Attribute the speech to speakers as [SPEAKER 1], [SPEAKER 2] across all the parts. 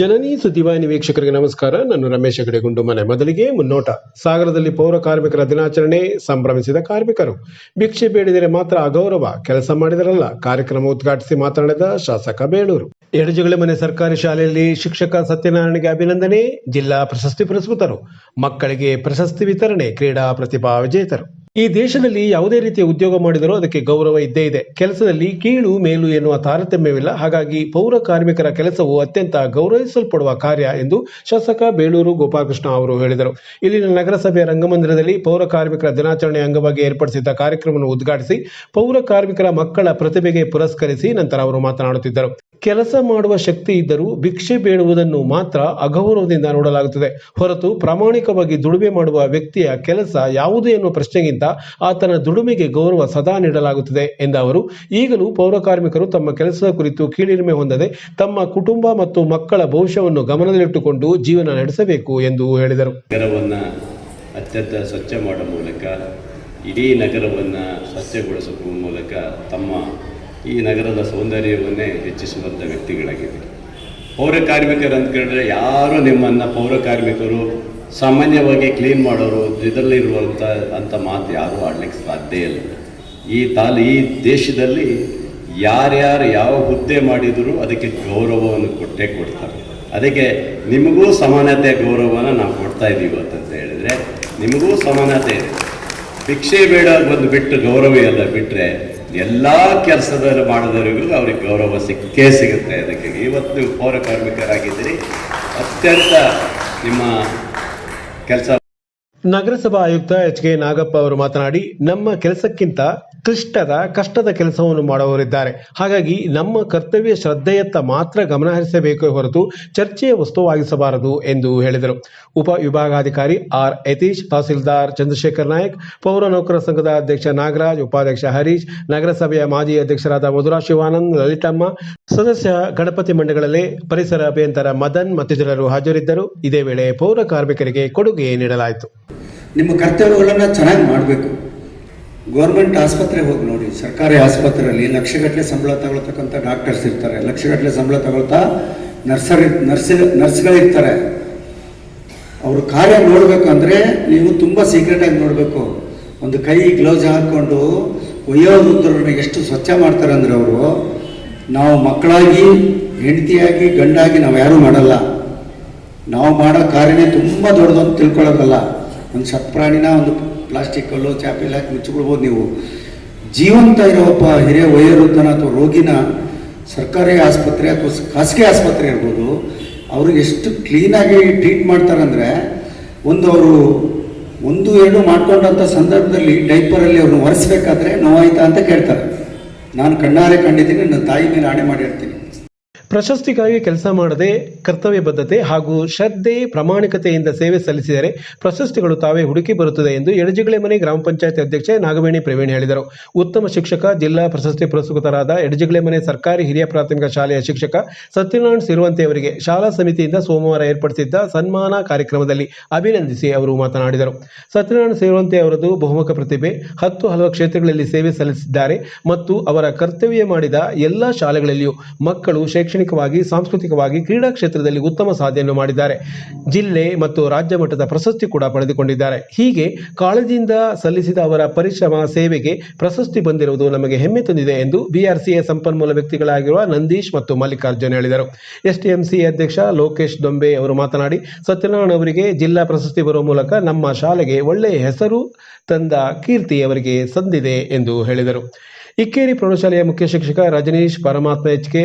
[SPEAKER 1] ಜನನಿ ಸುದ್ದಿವಾಹಿನಿ ವೀಕ್ಷಕರಿಗೆ ನಮಸ್ಕಾರ. ನಾನು ರಮೇಶ್ ಹೆಗಡೆ ಗುಂಡುಮನೆ ಮೊದಲಿಗೆ ಮುನ್ನೋಟ. ಸಾಗರದಲ್ಲಿ ಪೌರ ಕಾರ್ಮಿಕರ ದಿನಾಚರಣೆ ಸಂಭ್ರಮಿಸಿದ ಕಾರ್ಮಿಕರು. ಭಿಕ್ಷೆ ಬೇಡಿದರೆ ಮಾತ್ರ ಅಗೌರವ, ಕೆಲಸ ಮಾಡಿದರಲ್ಲ. ಕಾರ್ಯಕ್ರಮ ಉದ್ಘಾಟಿಸಿ ಮಾತನಾಡಿದ ಶಾಸಕ ಬೇಳೂರು. ಎಡಜಗಳ ಮನೆ ಸರ್ಕಾರಿ ಶಾಲೆಯಲ್ಲಿ ಶಿಕ್ಷಕ ಸತ್ಯನಾರಾಯಣಗೆ ಅಭಿನಂದನೆ. ಜಿಲ್ಲಾ ಪ್ರಶಸ್ತಿ ಪುರಸ್ಕೃತರು. ಮಕ್ಕಳಿಗೆ ಪ್ರಶಸ್ತಿ ವಿತರಣೆ, ಕ್ರೀಡಾ ಪ್ರತಿಭಾ ವಿಜೇತರು. ಈ ದೇಶದಲ್ಲಿ ಯಾವುದೇ ರೀತಿಯ ಉದ್ಯೋಗ ಮಾಡಿದರೂ ಅದಕ್ಕೆ ಗೌರವ ಇದ್ದೇ ಇದೆ. ಕೆಲಸದಲ್ಲಿ ಕೀಳು ಮೇಲು ಎನ್ನುವ ತಾರತಮ್ಯವಿಲ್ಲ. ಹಾಗಾಗಿ ಪೌರ ಕಾರ್ಮಿಕರ ಕೆಲಸವು ಅತ್ಯಂತ ಗೌರವಿಸಲ್ಪಡುವ ಕಾರ್ಯ ಎಂದು ಶಾಸಕ ಬೇಳೂರು ಗೋಪಾಲಕೃಷ್ಣ ಅವರು ಹೇಳಿದರು. ಇಲ್ಲಿನ ನಗರಸಭೆಯ ರಂಗಮಂದಿರದಲ್ಲಿ ಪೌರ ಕಾರ್ಮಿಕರ ದಿನಾಚರಣೆ ಅಂಗವಾಗಿ ಏರ್ಪಡಿಸಿದ್ದ ಕಾರ್ಯಕ್ರಮವನ್ನು ಉದ್ಘಾಟಿಸಿ ಪೌರ ಕಾರ್ಮಿಕರ ಮಕ್ಕಳ ಪ್ರತಿಭೆಗೆ ಪುರಸ್ಕರಿಸಿ ನಂತರ ಅವರು ಮಾತನಾಡುತ್ತಿದ್ದರು. ಕೆಲಸ ಮಾಡುವ ಶಕ್ತಿ ಇದ್ದರೂ ಭಿಕ್ಷೆ ಬೇಡುವುದನ್ನು ಮಾತ್ರ ಅಗೌರವದಿಂದ ನೋಡಲಾಗುತ್ತದೆ. ಹೊರತು ಪ್ರಾಮಾಣಿಕವಾಗಿ ದುಡಿಮೆ ಮಾಡುವ ವ್ಯಕ್ತಿಯ ಕೆಲಸ ಯಾವುದು ಎನ್ನುವ ಪ್ರಶ್ನೆಗಿಂತ ಆತನ ದುಡಿಮೆಗೆ ಗೌರವ ಸದಾ ನೀಡಲಾಗುತ್ತದೆ ಎಂದ ಅವರು, ಈಗಲೂ ಪೌರಕಾರ್ಮಿಕರು ತಮ್ಮ ಕೆಲಸದ ಕುರಿತು ಕೀಳಿರಿಮೆ ಹೊಂದದೆ ತಮ್ಮ ಕುಟುಂಬ ಮತ್ತು ಮಕ್ಕಳ ಭವಿಷ್ಯವನ್ನು ಗಮನದಲ್ಲಿಟ್ಟುಕೊಂಡು ಜೀವನ ನಡೆಸಬೇಕು ಎಂದು ಹೇಳಿದರು.
[SPEAKER 2] ನಗರವನ್ನು ಅತ್ಯಂತ ಸ್ವಚ್ಛ ಮಾಡುವ ಮೂಲಕ, ಇಡೀ ನಗರವನ್ನು ಸ್ವಚ್ಛಗೊಳಿಸುವ ಮೂಲಕ ತಮ್ಮ ಈ ನಗರದ ಸೌಂದರ್ಯವನ್ನೇ ಹೆಚ್ಚಿಸುವಂಥ ವ್ಯಕ್ತಿಗಳಾಗಿದೆ ಪೌರ ಕಾರ್ಮಿಕರು ಅಂತ ಕೇಳಿದ್ರೆ ಯಾರು ನಿಮ್ಮನ್ನು ಪೌರ ಕಾರ್ಮಿಕರು ಸಾಮಾನ್ಯವಾಗಿ ಕ್ಲೀನ್ ಮಾಡೋರು ಇದರಲ್ಲಿರುವಂಥ ಅಂಥ ಮಾತು ಯಾರೂ ಆಡ್ಲಿಕ್ಕೆ ಸಾಧ್ಯ ಇಲ್ಲ. ಈ ತಾಲ್, ಈ ದೇಶದಲ್ಲಿ ಯಾರ್ಯಾರು ಯಾವ ಹುದ್ದೆ ಮಾಡಿದರೂ ಅದಕ್ಕೆ ಗೌರವವನ್ನು ಕೊಟ್ಟೇ ಕೊಡ್ತಾರೆ. ಅದಕ್ಕೆ ನಿಮಗೂ ಸಮಾನತೆ ಗೌರವನ ನಾವು ಕೊಡ್ತಾ ಇದ್ದೀವಿ ಅಂತ ಹೇಳಿದರೆ, ನಿಮಗೂ ಸಮಾನತೆ ಇದೆ. ಭಿಕ್ಷೆ ಬೇಡ ಬಂದು ಬಿಟ್ಟು ಗೌರವ ಎಲ್ಲ ಬಿಟ್ಟರೆ ಎಲ್ಲ ಕೆಲಸದಲ್ಲಿ ಮಾಡಿದವರಿಗೂ ಅವ್ರಿಗೆ ಗೌರವ ಸಿಕ್ಕೇ ಸಿಗುತ್ತೆ. ಅದಕ್ಕೆ ಇವತ್ತು ಪೌರ ಕಾರ್ಮಿಕರಾಗಿದ್ದೀರಿ. ಅತ್ಯಂತ ನಿಮ್ಮ ಕೆಲಸ
[SPEAKER 1] ನಗರಸಭಾ ಆಯುಕ್ತ ಎಚ್ ಕೆ ನಾಗಪ್ಪ ಅವರು ಮಾತನಾಡಿ, ನಮ್ಮ ಕೆಲಸಕ್ಕಿಂತ ಕ್ಲಿಷ್ಟದ, ಕಷ್ಟದ ಕೆಲಸವನ್ನು ಮಾಡುವವರಿದ್ದಾರೆ. ಹಾಗಾಗಿ ನಮ್ಮ ಕರ್ತವ್ಯ ಶ್ರದ್ಧೆಯತ್ತ ಮಾತ್ರ ಗಮನ ಹರಿಸಬೇಕೇ ಹೊರತು ಚರ್ಚೆಯ ವಸ್ತುವಾಗಿಸಬಾರದು ಎಂದು ಹೇಳಿದರು. ಉಪ ವಿಭಾಗಾಧಿಕಾರಿ ಆರ್ ಯತೀಶ್, ತಹಸೀಲ್ದಾರ್ ಚಂದ್ರಶೇಖರ್ ನಾಯಕ್, ಪೌರ ನೌಕರ ಸಂಘದ ಅಧ್ಯಕ್ಷ ನಾಗರಾಜ್, ಉಪಾಧ್ಯಕ್ಷ ಹರೀಶ್, ನಗರಸಭೆಯ ಮಾಜಿ ಅಧ್ಯಕ್ಷರಾದ ಮಧುರಾ ಶಿವಾನಂದ್, ಲಲಿತಮ್ಮ, ಸದಸ್ಯ ಗಣಪತಿ ಮಂಡಗಳಲ್ಲೇ ಪರಿಸರ ಅಭಿಯಂತರ ಮದನ್ ಮತ್ತಿತರರು ಹಾಜರಿದ್ದರು. ಇದೇ ವೇಳೆ ಪೌರ ಕಾರ್ಮಿಕರಿಗೆ ಕೊಡುಗೆ ನೀಡಲಾಯಿತು.
[SPEAKER 3] ನಿಮ್ಮ ಕರ್ತವ್ಯಗಳನ್ನು ಚೆನ್ನಾಗಿ ಮಾಡಬೇಕು. ಗೌರ್ಮೆಂಟ್ ಆಸ್ಪತ್ರೆಗೆ ಹೋಗಿ ನೋಡಿ, ಸರ್ಕಾರಿ ಆಸ್ಪತ್ರೆಯಲ್ಲಿ ಲಕ್ಷಗಟ್ಟಲೆ ಸಂಬಳ ತಗೊಳ್ತಕ್ಕಂಥ ಡಾಕ್ಟರ್ಸ್ ಇರ್ತಾರೆ. ಲಕ್ಷಗಟ್ಟಲೆ ಸಂಬಳ ತಗೊಳ್ತಾ ನರ್ಸರಿ, ನರ್ಸಿ, ನರ್ಸ್ಗಳಿರ್ತಾರೆ. ಅವರು ಕಾರ್ಯ ನೋಡಬೇಕು ಅಂದರೆ ನೀವು ತುಂಬ ಸೀಕ್ರೆಟಾಗಿ ನೋಡಬೇಕು. ಒಂದು ಕೈ ಗ್ಲೌಸ್ ಹಾಕ್ಕೊಂಡು ವಯೋವೃದ್ಧರನ್ನ ಎಷ್ಟು ಸ್ವಚ್ಛ ಮಾಡ್ತಾರೆ ಅಂದರೆ ಅವರು, ನಾವು ಮಕ್ಕಳಾಗಿ, ಹೆಂಡತಿಯಾಗಿ, ಗಂಡಾಗಿ ನಾವು ಯಾರೂ ಮಾಡಲ್ಲ. ನಾವು ಮಾಡೋ ಕಾರ್ಯನೇ ತುಂಬ ದೊಡ್ಡದಂತ ತಿಳ್ಕೊಳ್ಳೋದಲ್ಲ ಒಂದು ಸತ್ಪ್ರಾಣಿನ ಒಂದು ಪ್ಲಾಸ್ಟಿಕ್ ಕಲ್ಲು ಚಾಪೆಲ್ಲ ಹಾಕಿ ಮುಚ್ಚಿಬಿಡ್ಬೋದು ನೀವು. ಜೀವಂತ ಇರೋ ಒಬ್ಬ ಹಿರಿಯ ವಯೋವೃದ್ಧನ ಅಥವಾ ರೋಗಿನ ಸರ್ಕಾರಿ ಆಸ್ಪತ್ರೆ ಅಥವಾ ಖಾಸಗಿ ಆಸ್ಪತ್ರೆ ಇರ್ಬೋದು, ಅವ್ರಿಗೆ ಎಷ್ಟು ಕ್ಲೀನಾಗಿ ಟ್ರೀಟ್ ಮಾಡ್ತಾರಂದರೆ, ಒಂದು ಅವರು ಒಂದು ಎರಡು ಮಾಡ್ಕೊಂಡಂಥ ಸಂದರ್ಭದಲ್ಲಿ ಡೈಪರಲ್ಲಿ ಅವ್ರನ್ನ ಒರೆಸ್ಬೇಕಾದ್ರೆ ನೋವಾಯ್ತಾ ಅಂತ ಕೇಳ್ತಾರೆ. ನಾನು ಕಣ್ಣಾರೆ ಕಂಡಿದ್ದೀನಿ, ನನ್ನ ತಾಯಿ ಮೇಲೆ ಆಣೆ ಮಾಡಿರ್ತೀನಿ.
[SPEAKER 1] ಪ್ರಶಸ್ತಿಗಾಗಿ ಕೆಲಸ ಮಾಡದೆ ಕರ್ತವ್ಯ ಬದ್ಧತೆ ಹಾಗೂ ಶ್ರದ್ಧೆ, ಪ್ರಾಮಾಣಿಕತೆಯಿಂದ ಸೇವೆ ಸಲ್ಲಿಸಿದರೆ ಪ್ರಶಸ್ತಿಗಳು ತಾವೇ ಹುಡುಕಿ ಬರುತ್ತದೆ ಎಂದು ಎಡಜಿಗಳೆ ಮನೆ ಗ್ರಾಮ ಪಂಚಾಯತ್ ಅಧ್ಯಕ್ಷೆ ನಾಗವೇಣಿ ಪ್ರವೀಣ್ ಹೇಳಿದರು. ಉತ್ತಮ ಶಿಕ್ಷಕ, ಜಿಲ್ಲಾ ಪ್ರಶಸ್ತಿ ಪುರಸ್ಕೃತರಾದ ಎಡಜಿಗಳೆ ಮನೆ ಸರ್ಕಾರಿ ಹಿರಿಯ ಪ್ರಾಥಮಿಕ ಶಾಲೆಯ ಶಿಕ್ಷಕ ಸತ್ಯನಾರಾಯಣ ಸಿರುವಂತೆ ಅವರಿಗೆ ಶಾಲಾ ಸಮಿತಿಯಿಂದ ಸೋಮವಾರ ಏರ್ಪಡಿಸಿದ್ದ ಸನ್ಮಾನ ಕಾರ್ಯಕ್ರಮದಲ್ಲಿ ಅಭಿನಂದಿಸಿ ಅವರು ಮಾತನಾಡಿದರು. ಸತ್ಯನಾರಾಯಣ ಸೇರುವಂತೆ ಅವರದು ಬಹುಮುಖ ಪ್ರತಿಭೆ, ಹತ್ತು ಹಲವು ಕ್ಷೇತ್ರಗಳಲ್ಲಿ ಸೇವೆ ಸಲ್ಲಿಸಿದ್ದಾರೆ ಮತ್ತು ಅವರ ಕರ್ತವ್ಯ ಮಾಡಿದ ಎಲ್ಲ ಶಾಲೆಗಳಲ್ಲಿಯೂ ಮಕ್ಕಳು ಶೈಕ್ಷಣಿಕವಾಗಿ, ಸಾಂಸ್ಕೃತಿಕವಾಗಿ ಕ್ರೀಡಾ ಕ್ಷೇತ್ರದಲ್ಲಿ ಉತ್ತಮ ಸಾಧನೆಯನ್ನು ಮಾಡಿದ್ದಾರೆ. ಜಿಲ್ಲೆ ಮತ್ತು ರಾಜ್ಯ ಮಟ್ಟದ ಪ್ರಶಸ್ತಿ ಕೂಡ ಪಡೆದುಕೊಂಡಿದ್ದಾರೆ. ಹೀಗೆ ಕಾಳಜಿಯಿಂದ ಸಲ್ಲಿಸಿದ ಅವರ ಪರಿಶ್ರಮ, ಸೇವೆಗೆ ಪ್ರಶಸ್ತಿ ಬಂದಿರುವುದು ನಮಗೆ ಹೆಮ್ಮೆ ತಂದಿದೆ ಎಂದು ಬಿಆರ್ಸಿಎ ಸಂಪನ್ಮೂಲ ವ್ಯಕ್ತಿಗಳಾಗಿರುವ ನಂದೀಶ್ ಮತ್ತು ಮಲ್ಲಿಕಾರ್ಜುನ್ ಹೇಳಿದರು. ಎಸ್ಟಿಎಂಸಿ ಅಧ್ಯಕ್ಷ ಲೋಕೇಶ್ ದೊಂಬೆ ಅವರು ಮಾತನಾಡಿ, ಸತ್ಯನಾರಾಯಣ ಅವರಿಗೆ ಜಿಲ್ಲಾ ಪ್ರಶಸ್ತಿ ಬರುವ ಮೂಲಕ ನಮ್ಮ ಶಾಲೆಗೆ ಒಳ್ಳೆಯ ಹೆಸರು ತಂದ ಕೀರ್ತಿ ಅವರಿಗೆ ಸಂದಿದೆ ಎಂದು ಹೇಳಿದರು. ಇಕ್ಕೇರಿ ಪ್ರೌಢಶಾಲೆಯ ಮುಖ್ಯ ಶಿಕ್ಷಕ ರಜನೀಶ್ ಪರಮಾತ್ಮ ಎಚ್ ಕೆ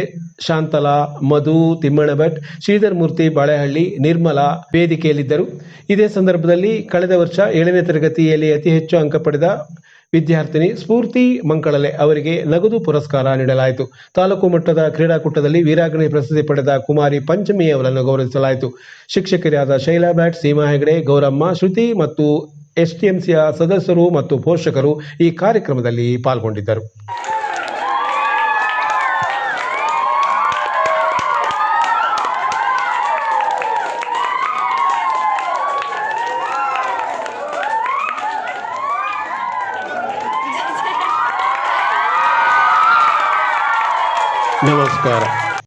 [SPEAKER 1] ಶಾಂತಲಾ, ಮಧು ತಿಮ್ಮಣಭಟ್ ಶ್ರೀಧರ್ ಮೂರ್ತಿ ಬಾಳೆಹಳ್ಳಿ, ನಿರ್ಮಲಾ ವೇದಿಕೆಯಲ್ಲಿದ್ದರು. ಇದೇ ಸಂದರ್ಭದಲ್ಲಿ ಕಳೆದ ವರ್ಷ ಏಳನೇ ತರಗತಿಯಲ್ಲಿ ಅತಿ ಹೆಚ್ಚು ಅಂಕ ಪಡೆದ ವಿದ್ಯಾರ್ಥಿನಿ ಸ್ಫೂರ್ತಿ ಮಂಕಳಲೆ ಅವರಿಗೆ ನಗದು ಪುರಸ್ಕಾರ ನೀಡಲಾಯಿತು. ತಾಲೂಕು ಮಟ್ಟದ ಕ್ರೀಡಾಕೂಟದಲ್ಲಿ ವೀರಾಗ್ನಿ ಪ್ರಶಸ್ತಿ ಪಡೆದ ಕುಮಾರಿ ಪಂಚಮಿ ಅವರನ್ನು ಗೌರವಿಸಲಾಯಿತು. ಶಿಕ್ಷಕರಾದ ಶೈಲಾ ಭಟ್, ಸೀಮಾ ಹೆಗಡೆ, ಗೌರಮ್ಮ, ಶ್ರುತಿ ಮತ್ತು ಎಸ್ಟಿಎಂಸಿಯ ಸದಸ್ಯರು ಮತ್ತು ಪೋಷಕರು ಈ ಕಾರ್ಯಕ್ರಮದಲ್ಲಿ ಪಾಲ್ಗೊಂಡಿದ್ದರು. ನಮಸ್ಕಾರ.